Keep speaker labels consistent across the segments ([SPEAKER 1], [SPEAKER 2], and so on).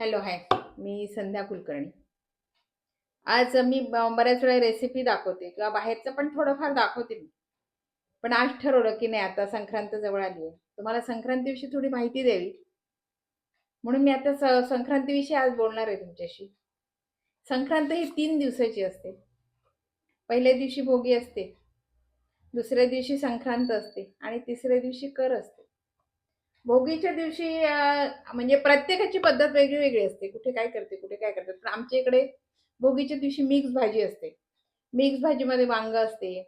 [SPEAKER 1] Hello hi मी संध्या कुलकर्णी. आज मी ब- बऱ्याच वेळा रेसिपी दाखवते किंवा बाहेरचं पण थोडंफार दाखवते मी. पण आज ठरवलं की नाही आता संक्रांत जवळ आली आहे. तुम्हाला संक्रांतीविषयी थोडी माहिती द्यावी. म्हणून मी आता स- संक्रांतीविषयी आज बोलणार आहे तुमच्याशी. संक्रांत ही तीन दिवसाची असते. पहिल्या दिवशी भोगी असते. दुसऱ्या दिवशी संक्रांत असते आणि तिसऱ्या दिवशी कर असते. भोगीच्या दिवशी म्हणजे प्रत्येकाची पद्धत वेगळी वेगळी असते. कुठे काय करते कुठे काय करते. पण आमच्या इकडे भोगीच्या दिवशी मिक्स भाजी असते. मिक्स भाजीमध्ये वांग असते.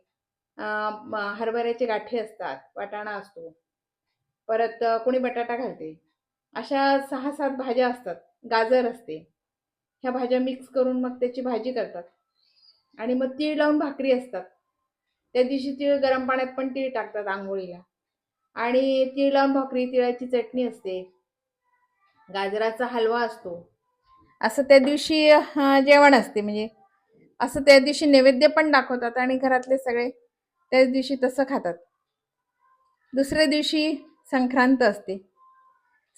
[SPEAKER 1] हरभऱ्याचे गाठी असतात वाटाणा असतो. परत कोणी बटाटा घालते. अशा सहा सात भाज्या असतात. गाजर असते. ह्या भाज्या मिक्स करून मग त्याची भाजी करतात. आणि मग तीळ लावून भाकरी असतात. त्या दिवशी तीळ गरम पाण्यात पण तीळ टाकतात आंघोळीला. आणि तीळ लावून भाकरी तिळाची चटणी असते. गाजराचा हलवा असतो. असं त्या दिवशी जेवण असते. म्हणजे असं त्या दिवशी नैवेद्य पण दाखवतात आणि घरातले सगळे त्याच दिवशी तसं खातात. दुसऱ्या दिवशी संक्रांत असते.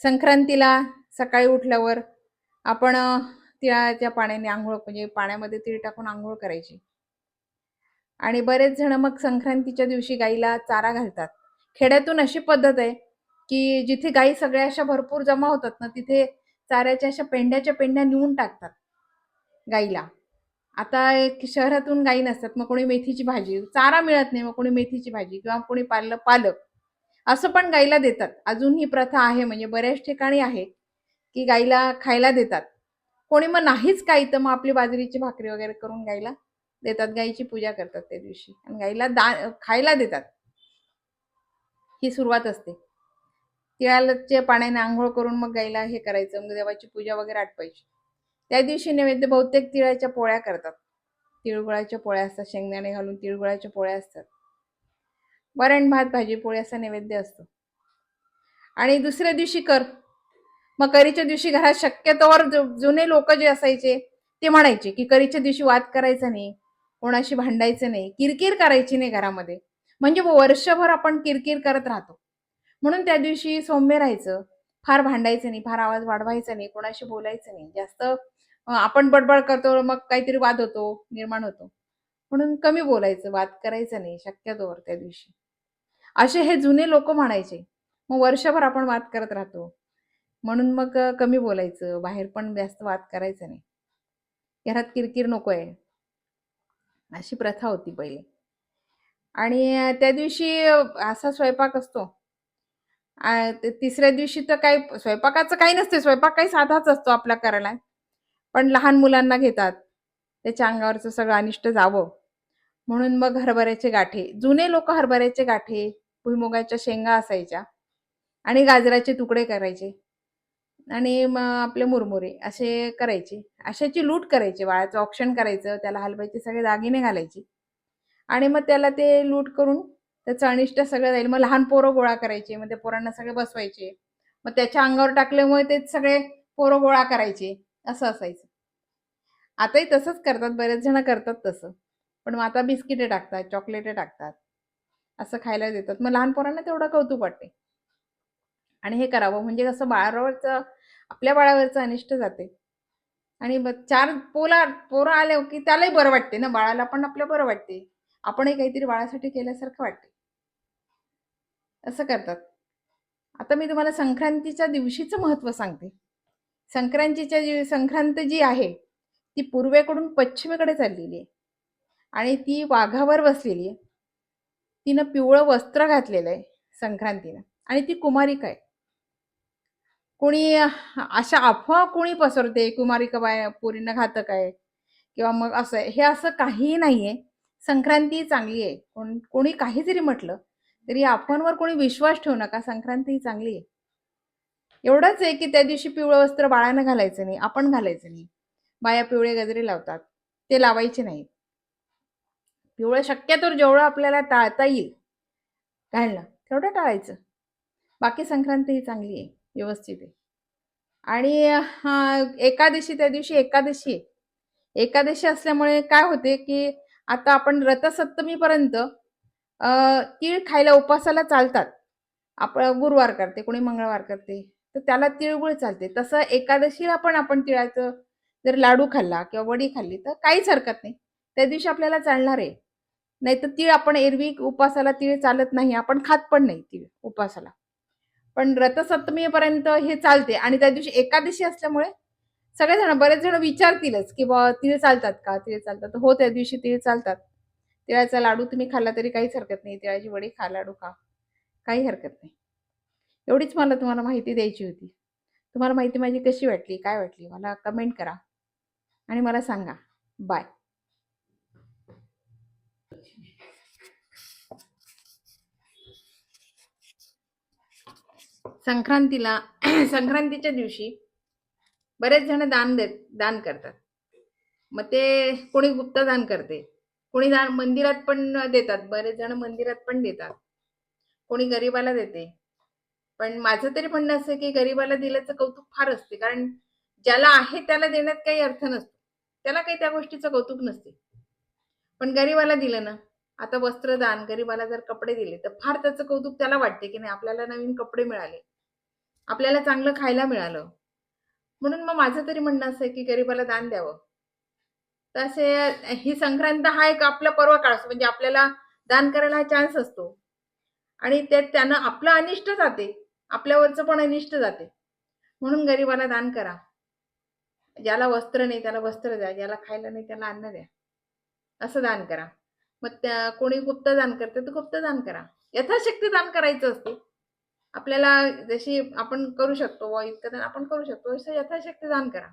[SPEAKER 1] संक्रांतीला सकाळी उठल्यावर आपण तिळाच्या पाण्याने आंघोळ म्हणजे पाण्यामध्ये तीळ टाकून आंघोळ करायची. आणि बरेच जण मग संक्रांतीच्या दिवशी गाईला चारा घालतात. खेड्यातून अशी पद्धत आहे की जिथे गाई सगळ्या अशा भरपूर जमा होतात ना तिथे चाऱ्याच्या अशा पेंड्याच्या पेंड्या नेऊन टाकतात गाईला. आता एक शहरातून गाई नसतात मग कोणी मेथीची भाजी चारा मिळत नाही मग कोणी मेथीची भाजी किंवा कोणी पाल पालक असं पण गाईला देतात. अजून ही प्रथा आहे म्हणजे बऱ्याच ठिकाणी आहे की गाईला खायला देतात. कोणी मग नाहीच काही तर मग आपली बाजरीची भाकरी वगैरे करून गाईला देतात गाईची पूजा करतात त्या दिवशी. आणि गाईला दा खायला देतात. ही सुरुवात असते. तिळाच्या पाण्याने आंघोळ करून मग गाईला हे करायचं मग देवाची पूजा वगैरे आटपायची. त्या दिवशी नैवेद्य बहुतेक तिळाच्या पोळ्या करतात. तिळगुळाच्या पोळ्या असतात शेंगदाणे घालून तिळगुळाच्या पोळ्या असतात. वरण भात भाजी पोळी असा नैवेद्य असतो. आणि दुसऱ्या दिवशी कर. मग करीच्या दिवशी घरात शक्यतोवर जुने लोक जे असायचे ते म्हणायचे की करीच्या दिवशी वाद करायचा नाही. कोणाशी भांडायचं नाही किरकिर करायची नाही घरामध्ये. म्हणजे वर्षभर आपण किरकिर करत राहतो. म्हणून त्या दिवशी सौम्य राहायचं. फार भांडायचं नाही फार आवाज वाढवायचा नाही कोणाशी बोलायचं नाही. जास्त आपण बडबड करतो मग काहीतरी वाद होतो निर्माण होतो. म्हणून कमी बोलायचं वाद करायचं नाही शक्यतोवर त्या दिवशी. असे हे जुने लोक म्हणायचे. मग वर्षभर आपण वाद करत राहतो. म्हणून मग कमी बोलायचं बाहेर पण जास्त वाद करायचं नाही. घरात किरकिर नको आहे अशी प्रथा होती पहिले. आणि त्या दिवशी असा स्वयंपाक असतो. तिसऱ्या दिवशी तर काही स्वयंपाकाचं काही नसते. स्वयंपाक काही साधाच असतो आपला करायला. पण लहान मुलांना घेतात. त्याच्या अंगावरचं सगळं अनिष्ट जावं. म्हणून मग हरभऱ्याचे गाठे. जुने लोक हरभऱ्याचे गाठे भुईमुगाच्या शेंगा असायच्या. आणि गाजराचे तुकडे करायचे. आणि मग आपले मुरमुरे असे करायचे. अशाची लूट करायची. बाळाचं ऑप्शन करायचं त्याला हलवायचे सगळे दागिने घालायचे. आणि मग त्याला ते लूट करून त्याचं अनिष्ट सगळं जाईल. मग लहान पोरं गोळा करायचे मग त्या पोरांना सगळे बसवायचे. मग त्याच्या अंगावर टाकल्यामुळे ते सगळे पोरं गोळा करायचे. असं असायचं. आताही तसंच करतात. बरेच जण करतात तसं. पण मग आता बिस्किटे टाकतात चॉकलेटे टाकतात. असं खायला देतात. मग लहान पोरांना तेवढं कौतुक वाटते आणि हे करावं. म्हणजे कसं बाळावरचं आपल्या बाळावरचं अनिष्ट जाते. आणि चार पोला पोरं आले की त्यालाही बरं वाटते ना. बाळाला पण आपलं बरं वाटते. आपणही काहीतरी बाळासाठी केल्यासारखं वाटते. असं करतात. आता मी तुम्हाला संक्रांतीच्या दिवशीचं महत्त्व सांगते. संक्रांतीच्या जी संक्रांत जी आहे ती पूर्वेकडून पश्चिमेकडे चाललेली आहे. आणि ती वाघावर बसलेली आहे. तिनं पिवळं वस्त्र घातलेलं आहे संक्रांतीनं आणि ती कुमारिका आहे. कोणी अशा अफवा कोणी पसरते कुमारिका बाय पोरींना घातक आहे. किंवा मग असं आहे. हे असं काहीही नाही आहे संक्रांती चांगली आहे. कोण कोणी काही जरी म्हटलं तरी अफवांवर कोणी विश्वास ठेवू नका. संक्रांती ही चांगली आहे. एवढंच आहे की त्या दिवशी पिवळं वस्त्र बाळानं घालायचं नाही. आपण घालायचं नाही. बाया पिवळे गजरे लावतात. ते लावायचे नाही पिवळं शक्यतोवर जेवढं आपल्याला टाळता येईल घालणं तेवढं टाळायचं. बाकी संक्रांती ही चांगली आहे. व्यवस्थित आहे. आणि हा, एकादशी त्या दिवशी एकादशी आहे. एकादशी असल्यामुळे काय होते की आता आपण रथसप्तमीपर्यंत तीळ खायला उपासाला चालतात. आपण गुरुवार करते कोणी मंगळवार करते तर त्याला तिळगुळ चालते. तसं एकादशीला पण आपण तिळाचं जर लाडू खाल्ला किंवा वडी खाल्ली तर काहीच हरकत नाही. त्या दिवशी आपल्याला चालणार आहे. नाही तर तीळ आपण एरवी उपासाला तीळ चालत नाही आपण खात पण नाही तीळ उपासाला पण रथसप्तमीपर्यंत हे चालते. आणि त्या दिवशी एकादशी असल्यामुळे सगळेजण बरेच जण विचारतीलच की बा तिळ चालतात का? तिळ चालतात. हो त्या दिवशी तीळ चालतात. तिळाचा लाडू तुम्ही खाल्ला तरी काहीच हरकत नाही. तिळाची वडी खा लाडू खा. काही हरकत नाही. एवढीच मला तुम्हाला माहिती द्यायची होती. तुम्हाला माहिती माझी कशी वाटली? काय वाटली? मला कमेंट करा. आणि मला सांगा. बाय संक्रांतीला संक्रांतीच्या दिवशी बरेच जण दान देत दान करतात. मग ते कोणी गुप्तदान करते कोणी दान मंदिरात पण देतात बरेच जण मंदिरात पण देतात. कोणी गरिबाला देते. पण माझं तरी म्हणणं असं की गरिबाला दिल्याचं कौतुक फार असते कारण ज्याला आहे त्याला देण्यात काही अर्थ नसतो. त्याला काही त्या गोष्टीचं कौतुक नसते. पण गरिबाला दिलं ना आता वस्त्रदान गरिबाला जर कपडे दिले तर फार त्याचं कौतुक त्याला वाटते की नाही आपल्याला नवीन कपडे मिळाले. आपल्याला चांगलं खायला मिळालं. म्हणून मग माझं तरी म्हणणं असं आहे की गरिबाला दान द्यावं. तसे ही संक्रांत हा एक आपला पर्व काळ असतो. म्हणजे आपल्याला दान करायला हा चान्स असतो. आणि त्यात त्यानं आपलं अनिष्ट जाते. आपल्यावरचं पण अनिष्ट जाते. म्हणून गरिबाला दान करा. ज्याला वस्त्र नाही त्याला वस्त्र द्या. ज्याला खायला नाही त्याला अन्न द्या. असं दान करा. मग त्या कोणी गुप्त दान करते तर गुप्त दान करा. यथाशक्ती दान करायचं असते. आपल्याला जशी आपण करू शकतो व इतकं आपण करू शकतो. असं यथाशक्ती दान करा.